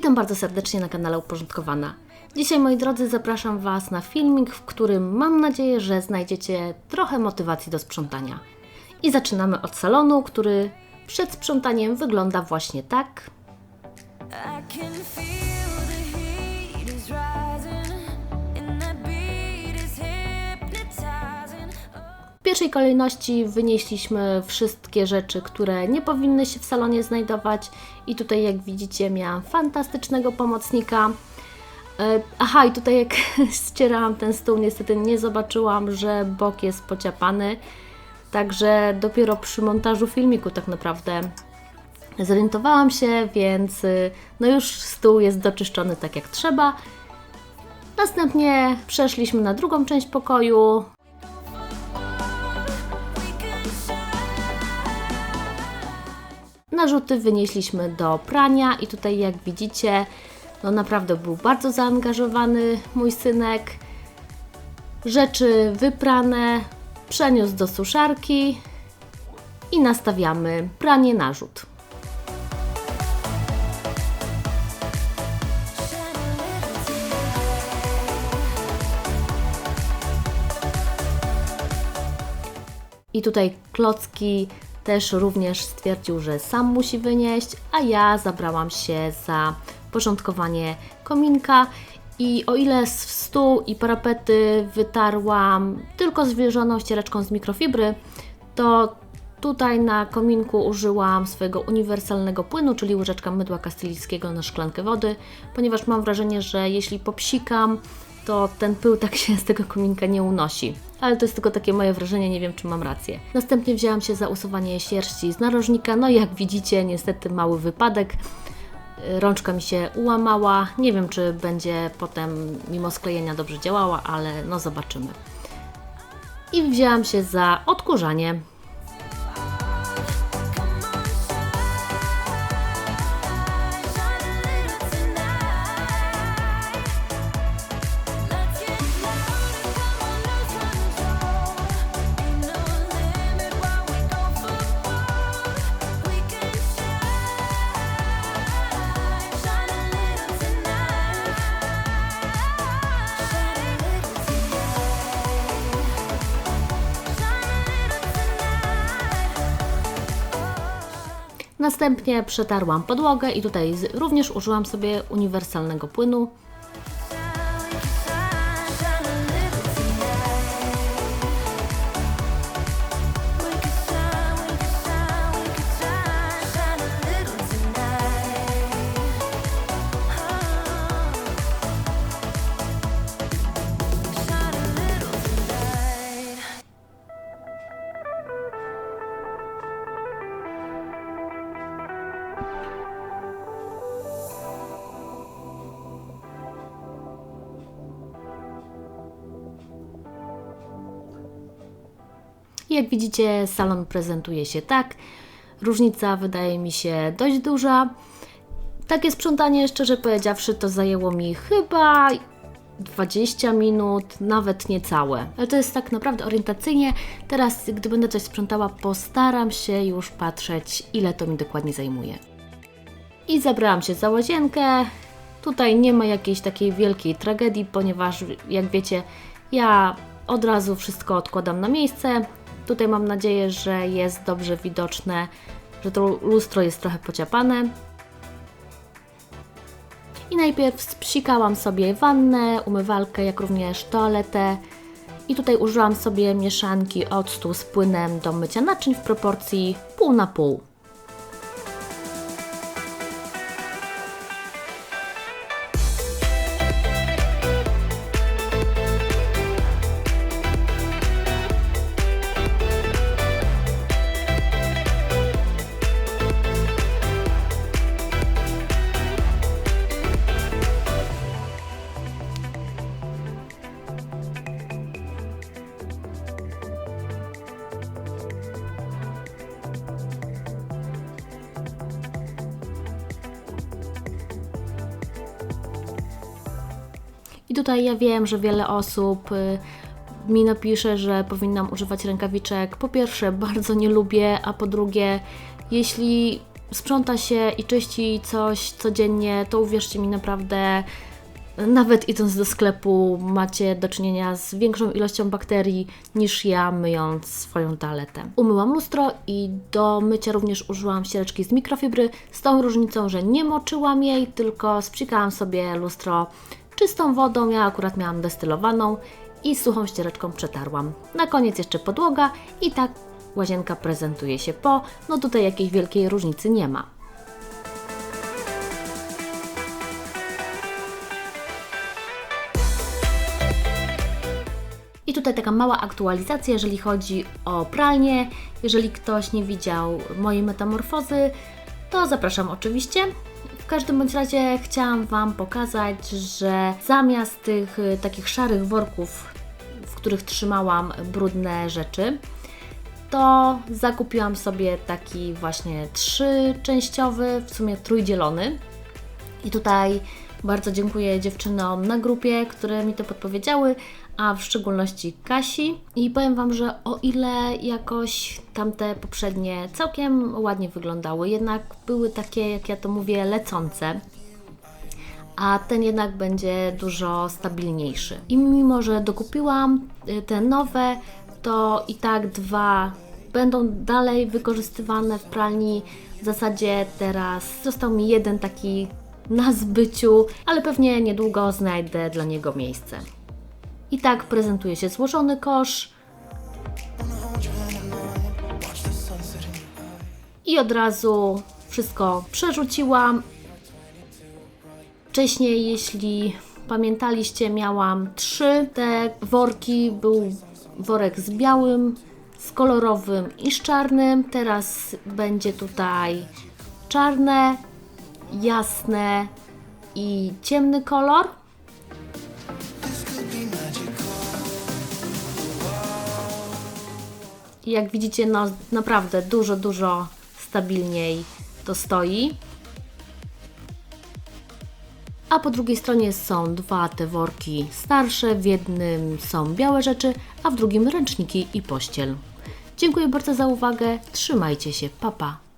Witam bardzo serdecznie na kanale Uporządkowana. Dzisiaj, moi drodzy, zapraszam Was na filmik, w którym mam nadzieję, że znajdziecie trochę motywacji do sprzątania. I zaczynamy od salonu, który przed sprzątaniem wygląda właśnie tak. I pierwszej kolejności wynieśliśmy wszystkie rzeczy, które nie powinny się w salonie znajdować i tutaj jak widzicie miałam fantastycznego pomocnika. E, Aha, i tutaj jak ścierałam ten stół, niestety nie zobaczyłam, że bok jest pociapany, także dopiero przy montażu filmiku tak naprawdę zorientowałam się, więc y, no już stół jest doczyszczony tak jak trzeba. Następnie przeszliśmy na drugą część pokoju, Narzuty wynieśliśmy do prania i tutaj jak widzicie, no naprawdę był bardzo zaangażowany mój synek. Rzeczy wyprane przeniósł do suszarki i nastawiamy pranie narzut. I tutaj Klocki też również stwierdził, że sam musi wynieść, a ja zabrałam się za porządkowanie kominka. I o ile z stół i parapety wytarłam tylko zwierzoną ściereczką z mikrofibry, to tutaj na kominku użyłam swojego uniwersalnego płynu, czyli łyżeczka mydła kastylijskiego na szklankę wody, ponieważ mam wrażenie, że jeśli popsikam, to ten pył tak się z tego kominka nie unosi. Ale to jest tylko takie moje wrażenie, nie wiem czy mam rację. Następnie wzięłam się za usuwanie sierści z narożnika, no i jak widzicie, niestety mały wypadek. Rączka mi się ułamała. Nie wiem, czy będzie potem mimo sklejenia dobrze działała, ale no zobaczymy. I wzięłam się za odkurzanie. Następnie przetarłam podłogę i tutaj również użyłam sobie uniwersalnego płynu. Jak widzicie, salon prezentuje się tak. Różnica wydaje mi się dość duża. Takie sprzątanie, szczerze powiedziawszy, to zajęło mi chyba 20 minut, nawet niecałe. Ale to jest tak naprawdę orientacyjnie. Teraz, gdy będę coś sprzątała, postaram się już patrzeć, ile to mi dokładnie zajmuje. I zabrałam się za łazienkę. Tutaj nie ma jakiejś takiej wielkiej tragedii, ponieważ jak wiecie, ja od razu wszystko odkładam na miejsce. Tutaj mam nadzieję, że jest dobrze widoczne, że to lustro jest trochę pociapane. I najpierw spsikałam sobie wannę, umywalkę, jak również toaletę. I tutaj użyłam sobie mieszanki octu z płynem do mycia naczyń w proporcji pół na pół. I tutaj ja wiem, że wiele osób y, mi napisze, że powinnam używać rękawiczek. Po pierwsze, bardzo nie lubię, a po drugie, jeśli sprząta się i czyści coś codziennie, to uwierzcie mi naprawdę, nawet idąc do sklepu, macie do czynienia z większą ilością bakterii niż ja myjąc swoją toaletę. Umyłam lustro i do mycia również użyłam ściereczki z mikrofibry, z tą różnicą, że nie moczyłam jej, tylko sprzykałam sobie lustro czystą wodą, ja akurat miałam destylowaną i suchą ściereczką przetarłam. Na koniec jeszcze podłoga i tak łazienka prezentuje się po, no tutaj jakiejś wielkiej różnicy nie ma. I tutaj taka mała aktualizacja, jeżeli chodzi o pralnię. Jeżeli ktoś nie widział mojej metamorfozy, to zapraszam oczywiście. Każdym bądź razie chciałam Wam pokazać, że zamiast tych y, takich szarych worków, w których trzymałam brudne rzeczy, to zakupiłam sobie taki właśnie trzyczęściowy, w sumie trójdzielony. I tutaj bardzo dziękuję dziewczynom na grupie, które mi to podpowiedziały, a w szczególności Kasi. I powiem Wam, że o ile jakoś tamte poprzednie całkiem ładnie wyglądały, jednak były takie, jak ja to mówię, lecące a ten jednak będzie dużo stabilniejszy. I mimo, że dokupiłam y, te nowe, to i tak dwa będą dalej wykorzystywane w pralni. W zasadzie teraz został mi jeden taki na zbyciu, ale pewnie niedługo znajdę dla niego miejsce. I tak prezentuje się złożony kosz. I od razu wszystko przerzuciłam Wcześniej, jeśli pamiętaliście, miałam trzy te worki. Był worek z białym, z kolorowym i z czarnym. Teraz będzie tutaj czarne, jasne i ciemny kolor. Jak widzicie, no naprawdę dużo, dużo stabilniej to stoi. A po drugiej stronie są dwa te worki starsze, w jednym są białe rzeczy, a w drugim ręczniki i pościel. Dziękuję bardzo za uwagę, trzymajcie się, papa. Pa.